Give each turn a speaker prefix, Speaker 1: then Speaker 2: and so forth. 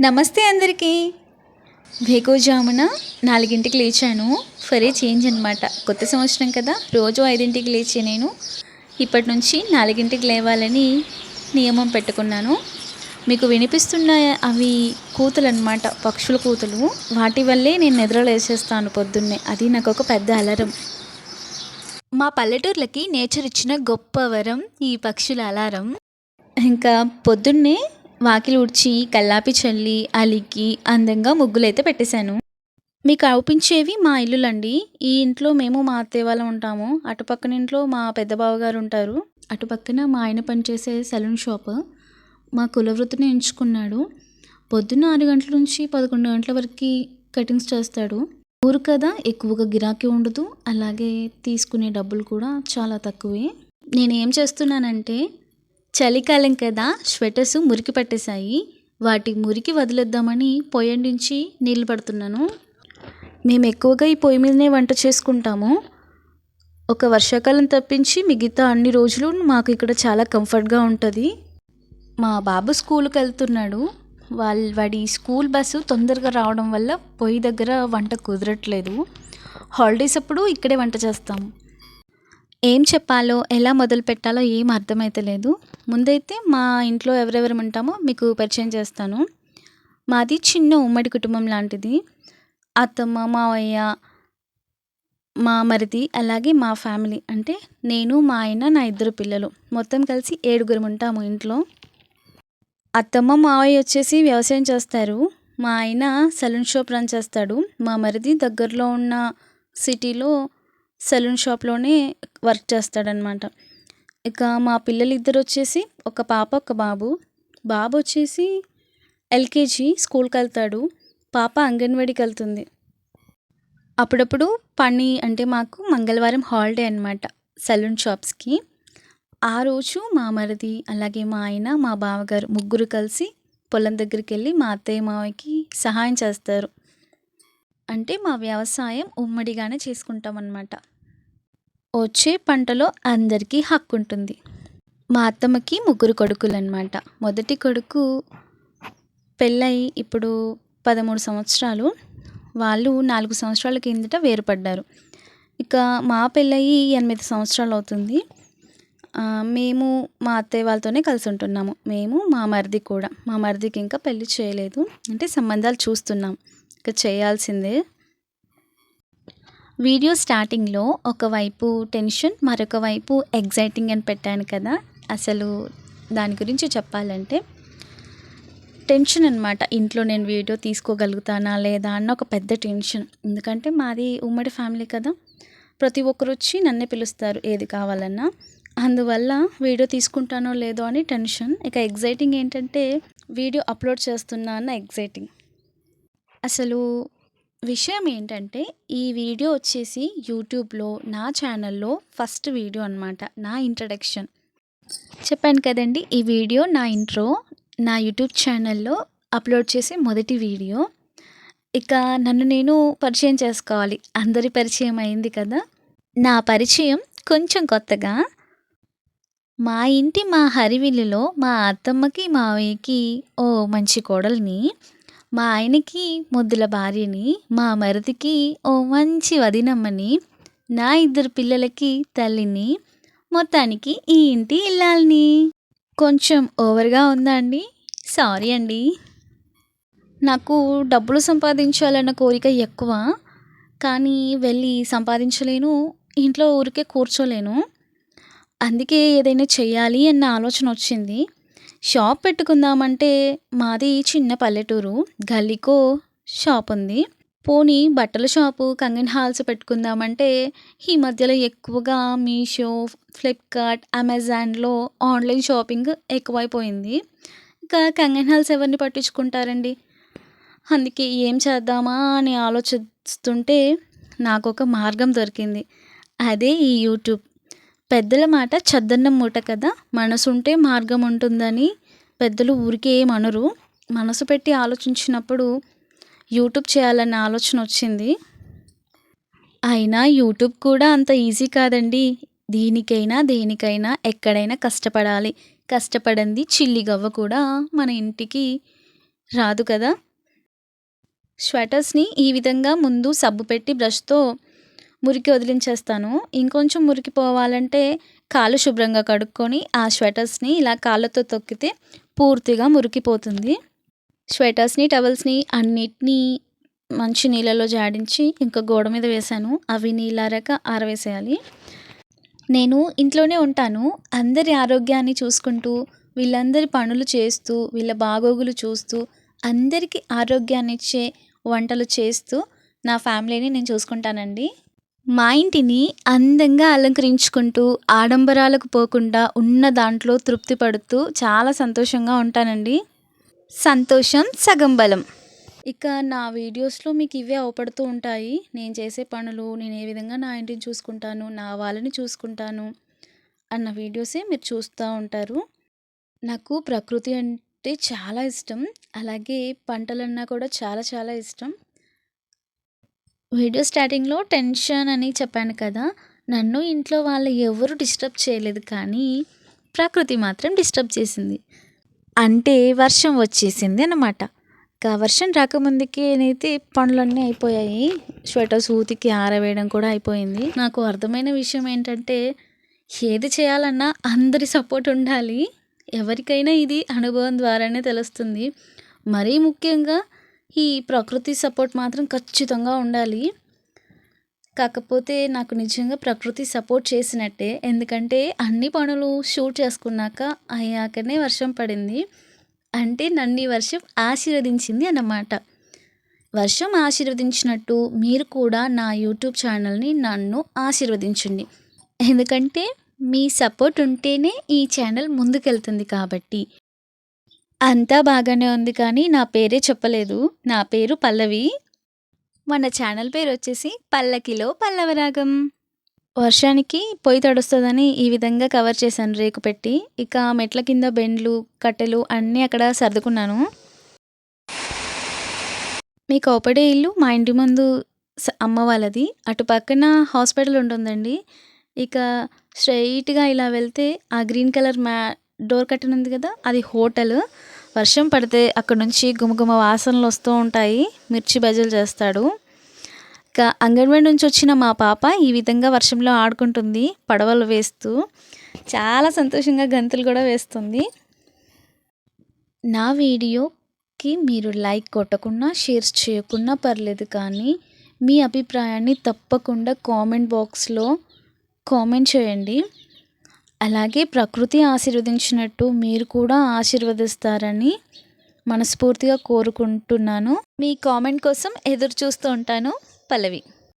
Speaker 1: నమస్తే అందరికీ. వేకోజామున నాలుగింటికి లేచాను. ఫరే చేంజ్ అనమాట కొత్త సంవత్సరం కదా. రోజు ఐదింటికి లేచే నేను. ఇప్పటి నుంచి నాలుగింటికి లేవాలని నియమం పెట్టుకున్నాను. మీకు వినిపిస్తున్న అవి కూతులు అనమాట పక్షుల కూతులు. వాటి వల్లే నేను నిద్ర లేచేస్తాను పొద్దున్నే. అది నాకు ఒక పెద్ద అలరం. మా పల్లెటూర్లకి నేచర్ ఇచ్చిన గొప్ప వరం ఈ పక్షుల అలారం. ఇంకా పొద్దున్నే వాకిలి ఉడ్చి కల్లాపి చల్లి అలికి అందంగా ముగ్గులైతే పెట్టేశాను. మీకు అవుపించేవి మా ఇల్లులండి. ఈ ఇంట్లో మేము మా అత్తయ్య వాళ్ళం ఉంటాము. అటుపక్కన ఇంట్లో మా పెద్ద బావగారు ఉంటారు. అటుపక్కన మా ఆయన పనిచేసే సలూన్ షాప్. మా కులవృత్తిని ఎంచుకున్నాడు. పొద్దున్న ఆరు గంటల నుంచి పదకొండు గంటల వరకు కటింగ్స్ చేస్తాడు. ఊరు కదా ఎక్కువగా గిరాకీ ఉండదు. అలాగే తీసుకునే డబ్బులు కూడా చాలా తక్కువే. నేనేం చేస్తున్నానంటే చలికాలం కదా స్వెటర్స్ మురికి పట్టేశాయి. వాటి మురికి వదిలేద్దామని పొయ్యి నుంచి నీళ్ళు పడుతున్నాను. మేము ఎక్కువగా ఈ పొయ్యి మీదనే వంట చేసుకుంటాము. ఒక వర్షాకాలం తప్పించి మిగతా అన్ని రోజులు మాకు ఇక్కడ చాలా కంఫర్ట్గా ఉంటుంది. మా బాబు స్కూల్కి వెళ్తున్నాడు. వాళ్ళ వాడి స్కూల్ బస్సు తొందరగా రావడం వల్ల పొయ్యి దగ్గర వంట కుదరట్లేదు. హాలిడేస్ అప్పుడు ఇక్కడే వంట చేస్తాం. ఏం చెప్పాలో ఎలా మొదలు పెట్టాలో ఏం అర్థమైతలేదు. ముందైతే మా ఇంట్లో ఎవరెవరు ఉంటామో మీకు పరిచయం చేస్తాను. మాది చిన్న ఉమ్మడి కుటుంబం లాంటిది. అత్తమ్మ మావయ్య మా మరిది అలాగే మా ఫ్యామిలీ. అంటే నేను మా ఆయన నా ఇద్దరు పిల్లలు. మొత్తం కలిసి ఏడుగురు ఉంటాము ఇంట్లో. అత్తమ్మ మావయ్య వచ్చేసి వ్యవసాయం చేస్తారు. మా ఆయన సలూన్ షాప్ రన్ చేస్తాడు. మా మరిది దగ్గరలో ఉన్న సిటీలో సలూన్ షాప్లోనే వర్క్ చేస్తాడనమాట ఇక మా పిల్లలు ఇద్దరు వచ్చేసి ఒక పాప ఒక బాబు. బాబు వచ్చేసి ఎల్కేజీ స్కూల్కి వెళ్తాడు పాప అంగన్వాడీకి వెళ్తుంది అప్పుడప్పుడు పని అంటే మాకు మంగళవారం హాలిడే అనమాట సలూన్ షాప్స్కి. ఆ రోజు మా మరిది అలాగే మా ఆయన మా బావగారు ముగ్గురు కలిసి పొలం దగ్గరికి వెళ్ళి మా అత్తయ్య మావయ్యకి సహాయం చేస్తారు. అంటే మా వ్యవసాయం ఉమ్మడిగానే చేసుకుంటాం అన్నమాట వచ్చే పంటలో అందరికీ హక్కు ఉంటుంది మా అత్తమ్మకి ముగ్గురు కొడుకులు అనమాట మొదటి కొడుకు పెళ్ళై ఇప్పుడు పదమూడు సంవత్సరాలు. వాళ్ళు నాలుగు సంవత్సరాల కిందట వేరుపడ్డారు. ఇక మా పెళ్ళయి ఎనిమిది సంవత్సరాలు అవుతుంది. మేము మా అత్తయ్య వాళ్ళతోనే కలిసి ఉంటున్నాము. మేము మా మరిది కూడా. మా మరిదికి ఇంకా పెళ్ళి చేయలేదు. అంటే సంబంధాలు చూస్తున్నాం. ఇక చేయాల్సిందే. వీడియో స్టార్టింగ్లో ఒకవైపు టెన్షన్ మరొక వైపు ఎగ్జైటింగ్ అని పెట్టాను కదా. అసలు దాని గురించి చెప్పాలంటే టెన్షన్ అనమాట ఇంట్లో నేను వీడియో తీసుకోగలుగుతానా లేదా అన్న ఒక పెద్ద టెన్షన్. ఎందుకంటే మాది ఉమ్మడి ఫ్యామిలీ కదా. ప్రతి ఒక్కరు వచ్చి నన్నే పిలుస్తారు ఏది కావాలన్నా. అందువల్ల వీడియో తీసుకుంటానో లేదో అని టెన్షన్. ఇక ఎగ్జైటింగ్ ఏంటంటే వీడియో అప్లోడ్ చేస్తున్నా అన్న ఎగ్జైటింగ్ అసలు విషయం ఏంటంటే ఈ వీడియో వచ్చేసి యూట్యూబ్లో నా ఛానల్లో ఫస్ట్ వీడియో అనమాట నా ఇంట్రడక్షన్. చెప్పాను కదండి ఈ వీడియో నా ఇంట్రో నా యూట్యూబ్ ఛానల్లో అప్లోడ్ చేసే మొదటి వీడియో. ఇక నన్ను నేను పరిచయం చేసుకోవాలి అందరి పరిచయం అయింది కదా. నా పరిచయం కొంచెం కొత్తగా. మా ఇంటి మా హరివిల్లులో మా అత్తమ్మకి మావయ్యకి ఓ మంచి కోడల్ని మా ఆయనకి ముద్దుల భార్యని మా మరిదికి ఓ మంచి వదినమ్మని నా ఇద్దరు పిల్లలకి తల్లిని మొత్తానికి ఈ ఇంటి ఇల్లాలని. కొంచెం ఓవర్గా ఉందా అండి? సారీ అండి. నాకు డబ్బులు సంపాదించాలన్న కోరిక ఎక్కువ. కానీ వెళ్ళి సంపాదించలేను ఇంట్లో ఊరికే కూర్చోలేను. అందుకే ఏదైనా చేయాలి అన్న ఆలోచన వచ్చింది. షాప్ పెట్టుకుందామంటే మాది చిన్న పల్లెటూరు. గల్లీకో షాప్ ఉంది. పోనీ బట్టల షాపు కంగన్ హాల్స్ పెట్టుకుందామంటే ఈ మధ్యలో ఎక్కువగా మీషో ఫ్లిప్కార్ట్ అమెజాన్లో ఆన్లైన్ షాపింగ్ ఎక్కువైపోయింది. ఇంకా కంగన్ హాల్స్ ఎవరిని పట్టించుకుంటారండి? అందుకే ఏం చేద్దామా అని ఆలోచిస్తుంటే నాకు ఒక మార్గం దొరికింది. అదే ఈ యూట్యూబ్. పెద్దల మాట చద్దన్నం మూట కదా? మనసుంటే మార్గం ఉంటుందని పెద్దలు ఊరికే ఏమనరు మనసు పెట్టి ఆలోచించినప్పుడు యూట్యూబ్ చేయాలన్న ఆలోచన వచ్చింది. అయినా యూట్యూబ్ కూడా అంత ఈజీ కాదండి. దీనికైనా దేనికైనా ఎక్కడైనా కష్టపడాలి. కష్టపడింది చిల్లి గవ్వ కూడా మన ఇంటికి రాదు కదా? స్వెటర్స్ని ఈ విధంగా ముందు సబ్బు పెట్టి బ్రష్తో మురికి వదిలించేస్తాను. ఇంకొంచెం మురికి పోవాలంటే కాళ్ళు శుభ్రంగా కడుక్కొని ఆ స్వెటర్స్ని ఇలా కాళ్ళతో తొక్కితే పూర్తిగా మురికిపోతుంది. స్వెటర్స్ని టవల్స్ని అన్నిటినీ మంచి నీళ్ళలో జాడించి ఇంకా గోడ మీద వేశాను. అవి నీళ్ళారాక ఆరవేసేయాలి. నేను ఇంట్లోనే ఉంటాను. అందరి ఆరోగ్యాన్ని చూసుకుంటూ వీళ్ళందరి పనులు చేస్తూ వీళ్ళ బాగోగులు చూస్తూ అందరికీ ఆరోగ్యాన్ని ఇచ్చే వంటలు చేస్తూ నా ఫ్యామిలీని నేను చూసుకుంటానండి. మా ఇంటిని అందంగా అలంకరించుకుంటూ ఆడంబరాలకు పోకుండా ఉన్న దాంట్లో తృప్తి పడుతూ చాలా సంతోషంగా ఉంటానండి. సంతోషం సగం బలం. ఇక నా వీడియోస్లో మీకు ఇవే అవపడుతూ ఉంటాయి. నేను చేసే పనులు నేను ఏ విధంగా నా ఇంటిని చూసుకుంటాను నా వాళ్ళని చూసుకుంటాను అన్న వీడియోసే మీరు చూస్తూ ఉంటారు. నాకు ప్రకృతి అంటే చాలా ఇష్టం. అలాగే పంటలన్నా కూడా చాలా చాలా ఇష్టం. వీడియో స్టార్టింగ్లో టెన్షన్ అని చెప్పాను కదా నన్ను ఇంట్లో వాళ్ళు ఎవరు డిస్టర్బ్ చేయలేదు కానీ ప్రకృతి మాత్రం డిస్టర్బ్ చేసింది. అంటే వర్షం వచ్చేసింది అన్నమాట. వర్షం రాకముందుకి నేనైతే పనులన్నీ అయిపోయాయి. స్వెటర్స్ ఊతికి ఆరవేయడం కూడా అయిపోయింది. నాకు అర్థమైన విషయం ఏంటంటే ఏది చేయాలన్నా అందరి సపోర్ట్ ఉండాలి. ఎవరికైనా ఇది అనుభవం ద్వారానే తెలుస్తుంది. మరీ ముఖ్యంగా ఈ ప్రకృతి సపోర్ట్ మాత్రం ఖచ్చితంగా ఉండాలి. కాకపోతే నాకు నిజంగా ప్రకృతి సపోర్ట్ చేసినట్టే. ఎందుకంటే అన్ని పనులు షూట్ చేసుకున్నాక అయ్యాకనే వర్షం పడింది. అంటే నన్ను ఈ వర్షం ఆశీర్వదించింది అన్నమాట. వర్షం ఆశీర్వదించినట్టు మీరు కూడా నా యూట్యూబ్ ఛానల్ని నన్ను ఆశీర్వదించండి. ఎందుకంటే మీ సపోర్ట్ ఉంటేనే ఈ ఛానల్ ముందుకెళ్తుంది కాబట్టి. అంతా బాగానే ఉంది కానీ నా పేరే చెప్పలేదు. నా పేరు పల్లవి. మన ఛానల్ పేరు వచ్చేసి పల్లకిలో పల్లవరాగం. వర్షానికి పొయ్యి తడుస్తుందని ఈ విధంగా కవర్ చేశాను రేకు పెట్టి. ఇక మెట్ల కింద బెండ్లు కట్టెలు అన్నీ అక్కడ సర్దుకున్నాను. మీ కోపడే ఇల్లు మా ఇంటి ముందు స- అమ్మ వాళ్ళది. అటు పక్కన హాస్పిటల్ ఉంటుందండి. ఇక స్ట్రైట్గా ఇలా వెళ్తే ఆ గ్రీన్ కలర్ మ్యా డోర్ కట్టనుంది కదా అది హోటల్. వర్షం పడితే అక్కడ నుంచి గుమగుమ వాసనలు వస్తూ ఉంటాయి. మిర్చి బజ్జీలు చేస్తాడు. ఇంకా అంగన్వాడి నుంచి వచ్చిన మా పాప ఈ విధంగా వర్షంలో ఆడుకుంటుంది పడవలు వేస్తూ. చాలా సంతోషంగా గంతులు కూడా వేస్తుంది. నా వీడియోకి మీరు లైక్ కొట్టకున్నా షేర్స్ చేయకున్నా పర్లేదు కానీ మీ అభిప్రాయాన్ని తప్పకుండా కామెంట్ బాక్స్లో కామెంట్ చేయండి. అలాగే ప్రకృతి ఆశీర్వదించినట్టు మీరు కూడా ఆశీర్వదిస్తారని మనస్ఫూర్తిగా కోరుకుంటున్నాను. మీ కామెంట్ కోసం ఎదురు చూస్తూ ఉంటాను. పల్లవి.